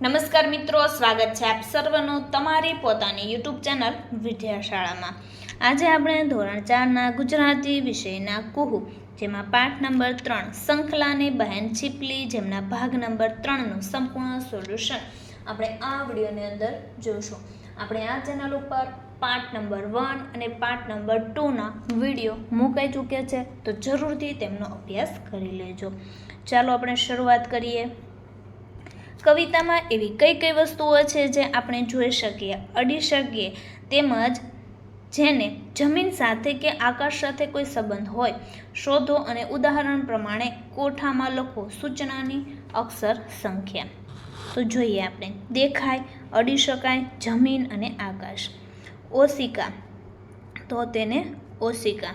નમસ્કાર મિત્રો, સ્વાગત છે આપ સર્વનું તમારી પોતાની યુટ્યુબ ચેનલ વિદ્યાશાળામાં. આજે આપણે ધોરણ ચારના ગુજરાતી વિષયના કુહુ, જેમાં પાઠ નંબર ત્રણ શંખલાની બહેન છીપલી, જેમના ભાગ નંબર ત્રણનું સંપૂર્ણ સોલ્યુશન આપણે આ વિડીયોની અંદર જોઈશું આપણે આ ચેનલ ઉપર પાર્ટ નંબર વન અને પાર્ટ નંબર ટુના વીડિયો મુકાઈ ચૂક્યા છે, તો જરૂરથી તેમનો અભ્યાસ કરી લેજો. ચાલો આપણે શરૂઆત કરીએ. કવિતામાં એવી કઈ કઈ વસ્તુઓ છે જે આપણે જોઈ શકીએ, અડી શકીએ, તેમજ જેને જમીન સાથે કે આકાશ સાથે કોઈ સંબંધ હોય, શોધો અને ઉદાહરણ પ્રમાણે કોઠામાં લખો સૂચનાની અક્ષર સંખ્યા. તો જોઈએ આપણે, દેખાય, અડી શકાય, જમીન અને આકાશ. ઓશિકા. તો તેને ઓશિકા.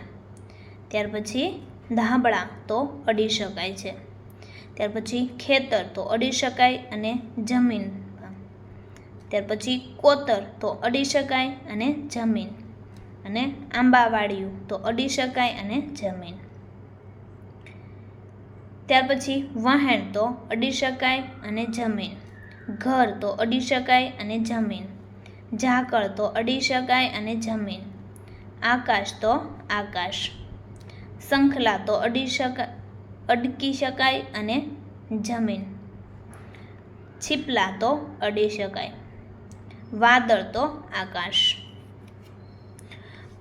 ત્યાર પછી ધાબળા, તો અડી શકાય છે. ત્યાર પછી ખેતર તો અડી શકાય અને જમીન ત્યાર પછી કોતર તો અડી શકાય અને જમીન. અને આંબાવાડિયું તો અડી શકાય અને જમીન. ત્યાર પછી વહેણ તો અડી શકાય અને જમીન. ઘર તો અડી શકાય અને જમીન. ઝાકળ તો અડી શકાય અને જમીન. આકાશ તો આકાશ. શંખલા તો અડી શકાય અડકી શકાય અને જમીન. છીપલા તો અડી શકાય. વાદળ તો આકાશ.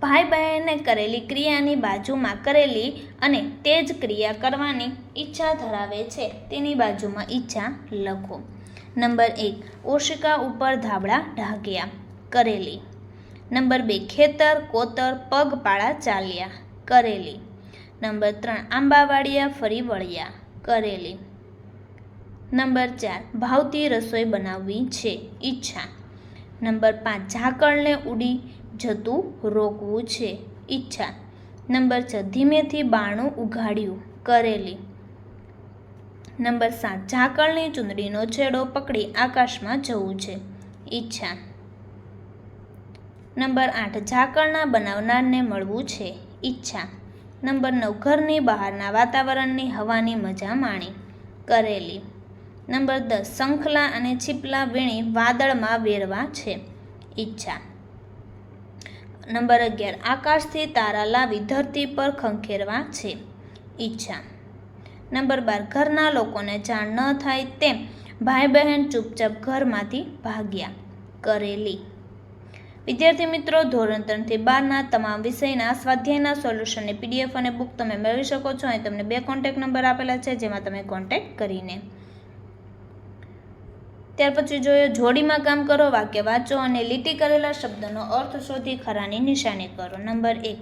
ભાઈ બહેને કરેલી ક્રિયાની બાજુમાં કરેલી અને તે જ ક્રિયા કરવાની ઈચ્છા ધરાવે છે. તેની બાજુમાં ઈચ્છા લખો. નંબર એક, ઓશિકા ઉપર ધાબળા ઢાંક્યા. કરેલી. નંબર બે, ખેતર, કોતર, પગપાળા ચાલ્યા. કરેલી. નંબર ત્રણ, આંબાવાડિયા ફરી વળ્યા, કરેલી. નંબર ચાર, ભાવતી રસોઈ બનાવવી છે, ઈચ્છા. નંબર પાંચ, ઝાકળને ઉડી જતું રોકવું છે, ઈચ્છા. નંબર છ, ધીમેથી બાણું ઉઘાડ્યું, કરેલી. નંબર સાત, ઝાકળની ચૂંદડીનો છેડો પકડી આકાશમાં જવું છે, ઈચ્છા. નંબર આઠ, ઝાકળના બનાવનારને મળવું છે, ઈચ્છા. નંબર નવ, ઘરની બહારના વાતાવરણની હવાની મજા માણી. કરેલી. નંબર દસ, શંખલા અને છીપલા વીણી વાદળમાં વેરવા છે. ઈચ્છા. નંબર અગિયાર, આકાશથી તારા લાવી ધરતી પર ખંખેરવા છે. ઈચ્છા. નંબર બાર, ઘરના લોકોને જાણ ન થાય તેમ ભાઈ બહેન ચૂપચાપ ઘરમાંથી ભાગ્યા. કરેલી. વિદ્યાર્થી મિત્રો, ધોરણ ત્રણથી બારના તમામ વિષયના, સ્વાધ્યાયના સોલ્યુશનની પીડીએફ અને બુક તમે મેળવી શકો છો. અહીં તમને બે કોન્ટેક નંબર આપેલા છે, જેમાં તમે કોન્ટેક કરીને. ત્યાર પછી જોઈએ, જોડીમાં કામ કરો, વાક્ય વાંચો અને લીટી કરેલા શબ્દનો અર્થ શોધી ખરાની નિશાની કરો. નંબર એક,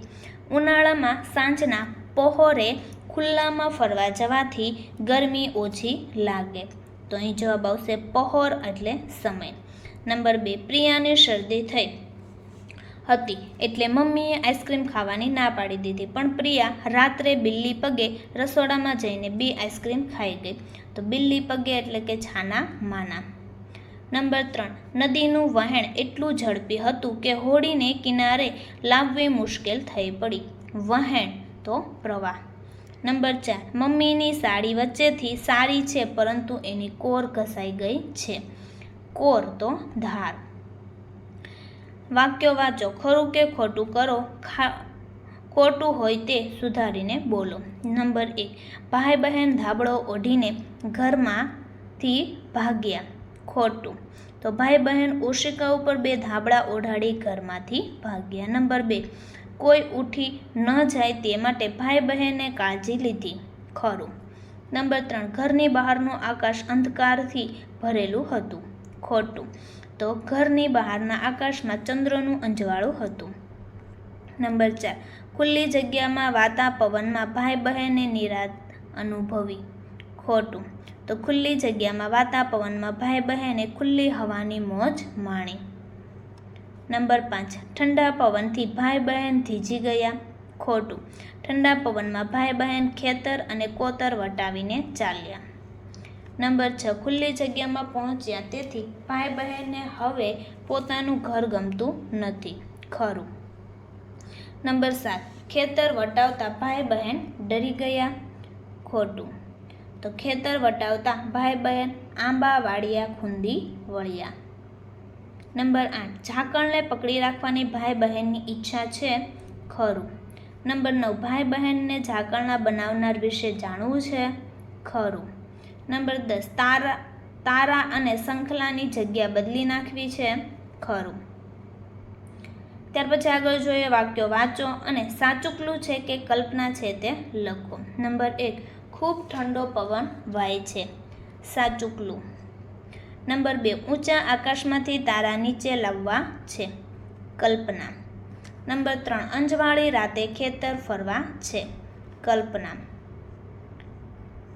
ઉનાળામાં સાંજના પહોરે ખુલ્લામાં ફરવા જવાથી ગરમી ઓછી લાગે. તો અહીં જવાબ આવશે, પહોર એટલે સમય. નંબર બે, પ્રિયાની શરદી થઈ. હતી. એટલે મમ્મીએ આઈસ્ક્રીમ ખાવાની ના પાડી દીધી. પણ પ્રિયા રાત્રે બિલ્લી પગે રસોડામાં જઈને બે આઈસ્ક્રીમ ખાઈ ગઈ. તો બિલ્લી પગે એટલે કે છાના માના. નંબર ત્રણ. નદીનું વહેણ એટલું ઝડપી હતું કે હોડીને કિનારે લાવવી મુશ્કેલ થઈ પડી. વહેણ તો પ્રવાહ. નંબર ચાર. મમ્મીની સાડી વચ્ચેથી સારી છે, પરંતુ એની કોર ઘસાઈ ગઈ છે. કોર તો ધાર. વાક્યો વાંચો, ખરું કે ખોટું કરો, ખા, ખોટું હોય તે સુધારીને બોલો. નંબર એક ભાઈ બહેન ધાબળો ઓઢીને ઘરમાંથી ભાગ્યા, ખોટું. તો ભાઈ બહેન ઓશિકા ઉપર બે ધાબળા ઓઢાડી ઘરમાંથી ભાગ્યા. નંબર બે, કોઈ ઉઠી ન જાય તે માટે ભાઈ બહેને કાળજી લીધી, ખરું. નંબર ત્રણ, ઘરની બહારનું આકાશ અંધકારથી ભરેલું હતું, ખોટું. તો ઘરની બહારના આકાશમાં ચંદ્રનું અંજવાળું હતું. નંબર ચાર, ખુલ્લી જગ્યામાં વાતા પવનમાં ભાઈ બહેને નિરાત અનુભવી. ખોટું, તો ખુલ્લી જગ્યામાં વાતા પવનમાં ભાઈ બહેને ખુલ્લી હવાની મોજ માણી. નંબર પાંચ, ઠંડા પવનથી ભાઈ બહેન ધીજી ગયા. ખોટું, ઠંડા પવનમાં ભાઈ બહેન ખેતર અને કોતર વટાવીને ચાલ્યા. નંબર છ, ખુલ્લી જગ્યામાં પહોંચ્યા. તેથી ભાઈ બહેનને હવે પોતાનું ઘર ગમતું નથી. ખરું. નંબર સાત, ખેતર વટાવતા ભાઈ બહેન ડરી ગયા. ખોટું. તો ખેતર વટાવતા ભાઈ બહેન આંબા વાળિયા ખૂંદી વળ્યા. નંબર આઠ ઝાકણને પકડી રાખવાની ભાઈ બહેનની ઈચ્છા છે? ખરું. નંબર નવ, ભાઈ બહેનને ઝાકળના બનાવનાર વિશે જાણવું છે? ખરું. નંબર દસ, તારા તારા અને શંખલાની જગ્યા બદલી નાખવી છે. ખરું. ત્યાર પછી આગળ જોઈએ વાક્યો વાંચો અને સાચુકલું છે કે કલ્પના છે તે લખો. નંબર એક, ખૂબ ઠંડો પવન વાય છે. સાચુકલું. નંબર બે, ઊંચા આકાશમાંથી તારા નીચે લાવવા છે. કલ્પના. નંબર ત્રણ, અંજવાળી રાતે ખેતર ફરવા છે. કલ્પના.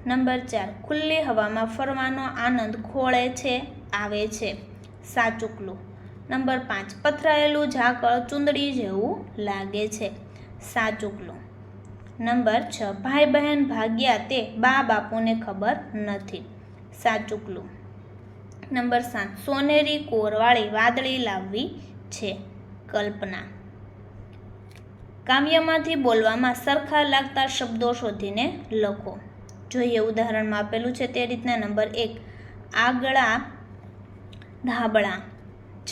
નંબર ચાર, ખુલ્લી હવામાં ફરવાનો આનંદ ખોળે છે, આવે છે. સાચુકલું નંબર પાંચ, પથરાયેલું ઝાકળ ચૂંદડી જેવું લાગે છે. સાચુકલું નંબર છ ભાઈ બહેન ભાગ્યા તે બા બાપુને ખબર નથી. સાચુકલું નંબર સાત, સોનેરી કોરવાળી વાદળી લાવવી છે, કલ્પના. કાવ્યમાંથી બોલવામાં સરખા લાગતા શબ્દો શોધીને લખો. જોઈએ ઉદાહરણમાં આપેલું છે તે રીતના નંબર એક, આગળા ધાબળા,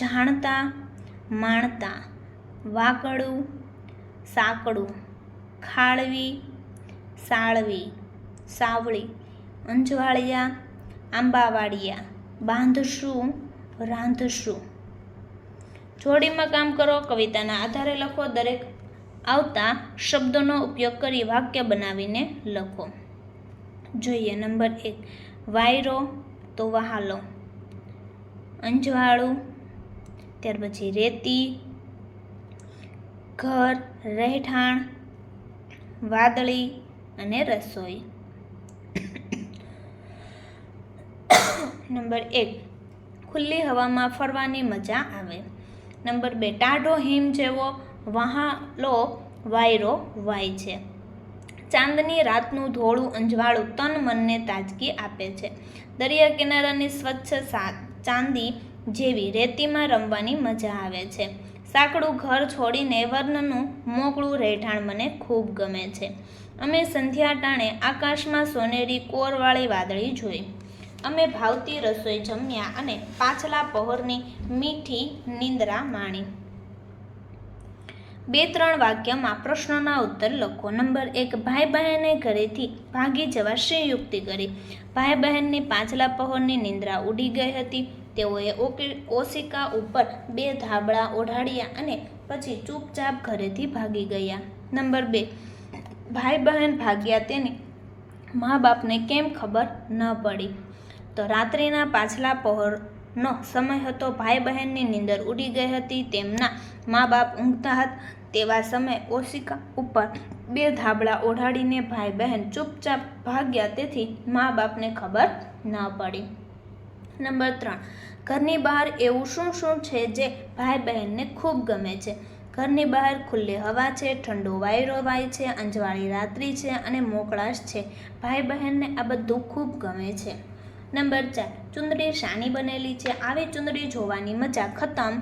જાણતા, માણતા, વાકડું, સાકડું, ખાળવી, સાળવી, સાવળી, અંજવાળિયા, આંબાવાડિયા, બાંધશું, રાંધશું. જોડીમાં કામ કરો, કવિતાના આધારે લખો, દરેક આવતા શબ્દોનો ઉપયોગ કરી વાક્ય બનાવીને લખો. જોઈએ. નંબર એક, વાયરો, તો વહાલો. અંજવાળું, ત્યાર પછી રેતી, ઘર, રહેઠાણ, વાદળી અને રસોઈ. નંબર એક, ખુલ્લી હવામાં ફરવાની મજા આવે. નંબર બે, ટાઢો હિમ જેવો વહાલો વાયરો વાય છે. ચાંદની રાતનું ધોળું અંજવાળું તન મનને તાજગી આપે છે. દરિયા કિનારાની સ્વચ્છ ચાંદી જેવી રેતીમાં રમવાની મજા આવે છે. સાંકડું ઘર છોડીને વર્ણનું મોકળું રહેઠાણ મને ખૂબ ગમે છે. અમે સંધ્યા ટાણે આકાશમાં સોનેરી કોરવાળી વાદળી જોઈ. અમે ભાવતી રસોઈ જમ્યા અને પાછલા પહોરની મીઠી નિંદ્રા માણી. બે ત્રણ વાક્યમાં પ્રશ્નોના ઉત્તર લખો. નંબર એક ભાઈ બહેને ઘરેથી ભાગી જવા શી યુક્તિ કરી? ભાઈ બહેનની પાછલા પહોરની નિંદ્રા ઉડી ગઈ હતી. તેઓએ ઓશિકા ઉપર બે ધાબળા ઓઢાડ્યા અને પછી ચૂપચાપ ઘરેથી ભાગી ગયા. નંબર બે ભાઈ બહેન ભાગ્યા તેની મા બાપને કેમ ખબર ન પડી? તો રાત્રિના પાછલા પહોરનો સમય હતો. ભાઈ બહેનની નીંદર ઉડી ગઈ હતી. તેમના મા બાપ ઊંઘતા હતા. તેવા સમયે ઓશિકા ઉપર બે ધાબળા ઓઢાડીને ભાઈ બહેન ચૂપચાપ ભાગ્યા તેથી મા બાપને ખબર ન પડી. નંબર ત્રણ, ઘરની બહાર એવું શું શું છે જે ભાઈ બહેનને ખૂબ ગમે છે? ઘરની બહાર ખુલ્લી હવા છે, ઠંડો વાયરો વાય છે, અંજવાળી રાત્રિ છે અને મોકળાશ છે. ભાઈ બહેનને આ બધું ખૂબ ગમે છે. નંબર ચાર, ચુંદડી શાની બનેલી છે. આવી ચુંદડી જોવાની મજા ખતમ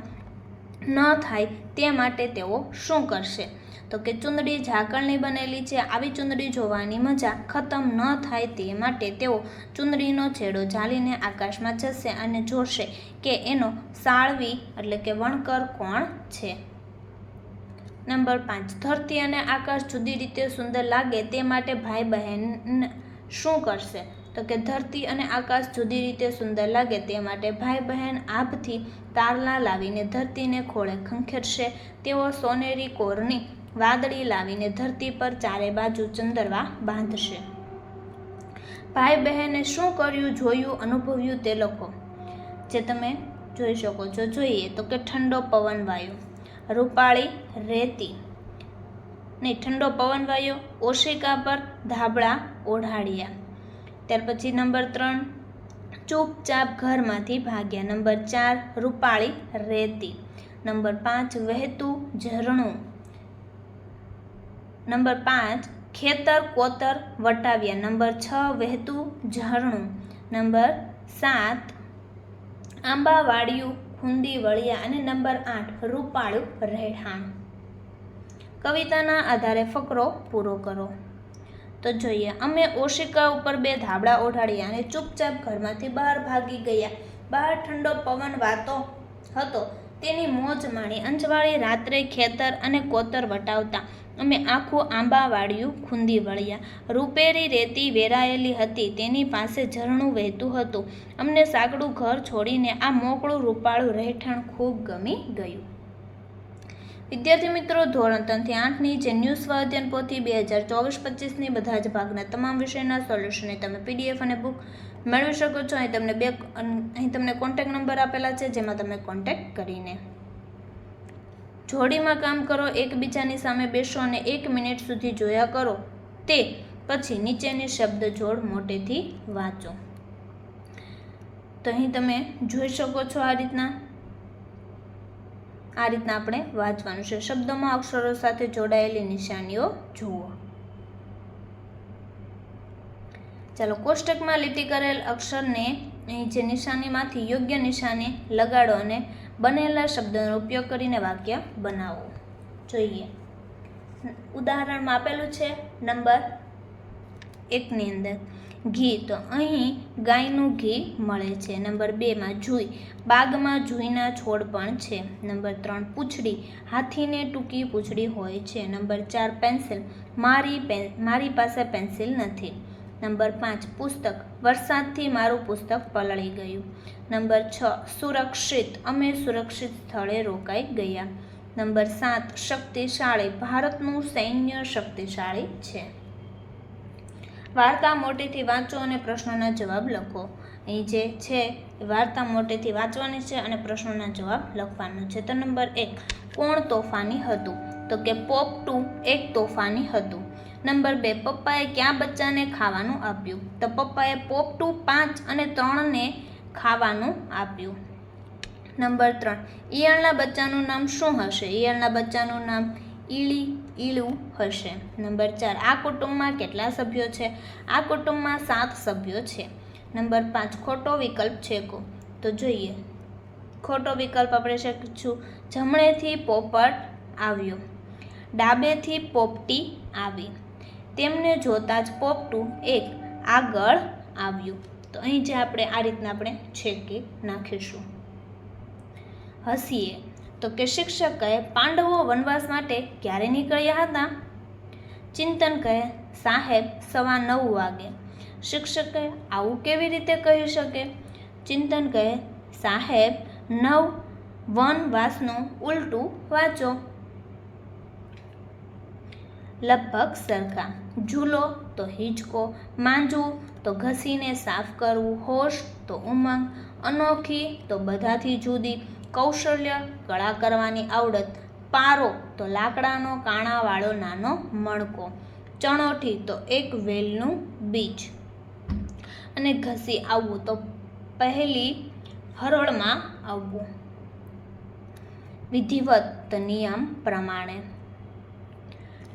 ન થાય તે માટે તેઓ શું કરશે? તો કે ચુંદડી ઝાકળની બનેલી છે, આવી ચુંદડી જોવાની મજા ખતમ ન થાય તે માટે તેઓ ચુંદડીનો છેડો ઝાલીને આકાશમાં જશે અને જોશે કે એનો સાળવી એટલે કે વણકર કોણ છે. નંબર પાંચ, ધરતી અને આકાશ જુદી રીતે સુંદર લાગે તે માટે ભાઈ બહેન શું કરશે? તો કે ધરતી અને આકાશ જુદી રીતે સુંદર લાગે તે માટે ભાઈ બહેન આભથી તારલા લાવીને ધરતીને ખોળે ખંખેરશે. તેઓ સોનેરી કોરની વાદળી લાવીને ધરતી પર ચારે બાજુ ચંદરવા બાંધશે. ભાઈ બહેને શું કર્યું, જોયું, અનુભવ્યું તે લોકો? જે તમે જોઈ શકો છો. જોઈએ તો કે ઠંડો પવન વાયો. રૂપાળી રેતી. નહીં, ઠંડો પવન વાયો. ઓશિકા પર ધાબળા ઓઢાડ્યા ત્યાર પછી નંબર ત્રણ, ચૂપચાપ ઘરમાંથી ભાગ્યા. નંબર ચાર, રૂપાળી રેતી. નંબર પાંચ, વહેતું ઝરણું. નંબર પાંચ, ખેતર કોતર વટાવ્યા. નંબર છ, વહેતું ઝરણું. નંબર સાત, આંબાવાડિયું ખૂંદી વળિયા અને નંબર આઠ, રૂપાળું રહેઠાણ. કવિતાના આધારે ફકરો પૂરો કરો. તો જોઈએ. અમે ઓશિકા ઉપર બે ધાબળા ઓઢાડ્યા અને ચૂપચાપ ઘરમાંથી બહાર ભાગી ગયા. બહાર ઠંડો પવન વાતો હતો. તેની મોજ માણી અંજવાળી રાત્રે ખેતર અને કોતર વટાવતા. અમે આખું આંબાવાડિયું ખૂંદી વળ્યા. રૂપેરી રેતી વેરાયેલી હતી. તેની પાસે ઝરણું વહેતું હતું. અમને સાંકડું ઘર છોડીને આ મોકળું રૂપાળું રહેઠાણ ખૂબ ગમી ગયું. વિદ્યાર્થી મિત્રો, ધોરણ ત્રણથી આઠની જે ન્યૂઝ સ્વાધ્યાયન પોથી બે હજાર ચોવીસ પચીસની બધા જ ભાગના તમામ વિષયના સોલ્યુશનને તમે પીડીએફ અને બુક મેળવી શકો છો. અહીં તમને બે અહીં તમને કોન્ટેક્ટ નંબર આપેલા છે, જેમાં તમે કોન્ટેક્ટ કરીને જોડીમાં કામ કરો, એકબીજાની સામે બેસો અને એક મિનિટ સુધી જોયા કરો. તે પછી નીચેની શબ્દ જોડ મોટેથી વાંચો. તો અહીં તમે જોઈ શકો છો આ રીતના. આ રીતના આપણે વાંચવાનું છે. શબ્દોમાં અક્ષરો સાથે જોડાયેલી નિશાનીઓ જુઓ. ચાલો, કોષ્ટકમાં લીટી કરેલ અક્ષરને જે નિશાનીમાંથી યોગ્ય નિશાની લગાડો અને બનેલા શબ્દોનો ઉપયોગ કરીને વાક્ય બનાવો. જોઈએ. ઉદાહરણમાં આપેલું છે. નંબર એકની અંદર. ઘી. તો અહીં ગાયનું ઘી મળે છે. નંબર બેમાં જુઈ. બાગમાં જુઈના છોડ પણ છે. નંબર ત્રણ, પૂંછડી. હાથીને ટૂંકી પૂંછડી હોય છે. નંબર ચાર, પેન્સિલ. મારી પેન મારી પાસે પેન્સિલ નથી. નંબર પાંચ, પુસ્તક. વરસાદથી મારું પુસ્તક પલળી ગયું. નંબર છ, સુરક્ષિત. અમે સુરક્ષિત સ્થળે રોકાઈ ગયા. નંબર સાત, શક્તિશાળી. ભારતનું સૈન્ય શક્તિશાળી છે. વાર્તા મોટેથી વાંચો અને પ્રશ્નોના જવાબ લખો. અહીં જે છે એ વાર્તા મોટેથી વાંચવાની છે અને પ્રશ્નોના જવાબ લખવાનો છે. તો નંબર એક, કોણ તોફાની હતું? તો કે પોપ ટુ એક તોફાની હતું. નંબર બે, પપ્પાએ ક્યાં બચ્ચાને ખાવાનું આપ્યું? તો પપ્પાએ પોપ ટુ પાંચ અને ત્રણને ખાવાનું આપ્યું. નંબર ત્રણ, ઈયળના બચ્ચાનું નામ શું હશે? ઈયળના બચ્ચાનું નામ ઈળી ઈળું હશે. નંબર ચાર, આ કુટુંબમાં કેટલા સભ્યો છે? આ કુટુંબમાં સાત સભ્યો છે. નંબર પાંચ, ખોટો વિકલ્પ છે કો? તો જોઈએ. ખોટો વિકલ્પ આપણે શીખીશું જમણેથી પોપટ આવ્યો. ડાબેથી પોપટી આવી. તેમને જોતાં જ પોપટું એક આગળ આવ્યું. તો અહીં જે આપણે આ રીતના આપણે છેકી નાખીશું. હસીએ. તો કે શિક્ષકે પાંડવો વનવાસ માટે ક્યારે નીકળ્યા હતા? ચિંતન કહે, સાહેબ, સવા નવ વાગે. શિક્ષકે આવું કેવી રીતે કહી શકે? ચિંતન કહે, સાહેબ, નવ વનવાસનું ઉલટું વાંચો. લગભગ સરખા. ઝૂલો તો હિંચકો માંજવું તો ઘસીને સાફ કરવું, હોશ તો ઉમંગ, અનોખી તો બધાથી જુદી કૌશલ્ય, કળા કરવાની આવડત, પારો તો લાકડાનો, કાણાવાળો, નાનો મણકો, ચણોઠી તો એક વેલનું બીજ. અને ઘસી આવવું તો પહેલી હરોળમાં આવવું. વિધિવત નિયમ પ્રમાણે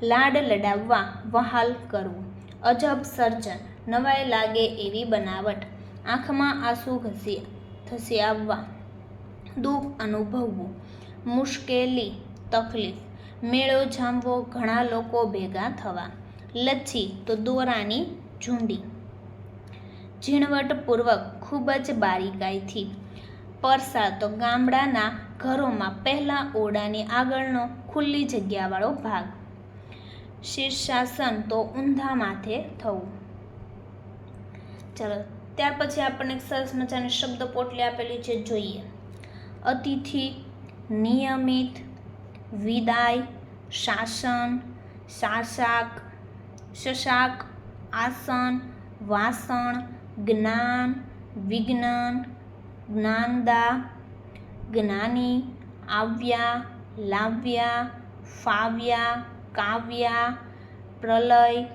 લાડ લડાવવા વહાલ કરવું. અજબ સર્જન, નવાઈ લાગે એવી બનાવટ. આંખમાં આંસુ ઘસી થસી આવવા. દુઃખ અનુભવવું, મુશ્કેલી, તકલીફ, મેળો જામવો ઘણા લોકો ભેગા થવા. લચ્છી તો દોરાની ઝૂંડી. ઝીણવટપૂર્વક ખૂબ જ બારીકાઈથી. પરસા તો ગામડાના ઘરોમાં પહેલાં ઓરડાની આગળનો ખુલ્લી જગ્યાવાળો ભાગ. શીર્ષાસન તો ઊંધા માથે થવું. ચલો, ત્યાર પછી આપણને એક સરસ મજાની શબ્દ પોટલી આપેલી છે, જોઈએ. અતિથિ, નિયમિત, વિદાય, શાસન શાસક શશાક, આસન, વાસણ, જ્ઞાન, વિજ્ઞાન, જ્ઞાનદા, જ્ઞાની, આવ્યા, લાવ્યા, ફાવ્યા, કાવ્યા, પ્રલય,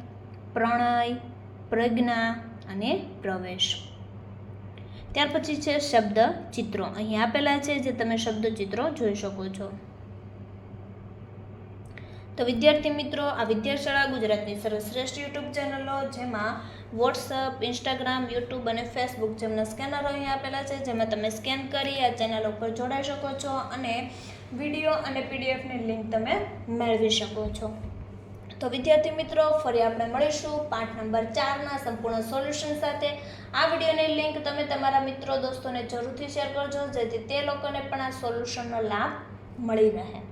પ્રણય, પ્રજ્ઞા અને પ્રવેશ. ત્યાર પછી છે શબ્દ ચિત્રો. અહીં આપેલા છે જે તમે શબ્દ ચિત્રો જોઈ શકો છો. તો વિદ્યાર્થી મિત્રો, આ વિદ્યાશાળા ગુજરાતની સર્વશ્રેષ્ઠ યુટ્યુબ ચેનલો જેમાં વોટ્સઅપ, ઇન્સ્ટાગ્રામ, યુટ્યુબ અને ફેસબુક જેમના સ્કેનરો અહીં આપેલા છે, જેમાં તમે સ્કેન કરી આ ચેનલ ઉપર જોડાઈ શકો છો અને વીડિયો અને પીડીએફની લિંક તમે મેળવી શકો છો. તો વિદ્યાર્થી મિત્રો, ફરી આપણે મળીશું પાઠ નંબર ચારના સંપૂર્ણ સોલ્યુશન સાથે. આ વિડીયોની લિંક તમે તમારા મિત્રો, દોસ્તોને જરૂરથી શેર કરજો, જેથી તે લોકોને પણ આ સોલ્યુશનનો લાભ મળી રહે.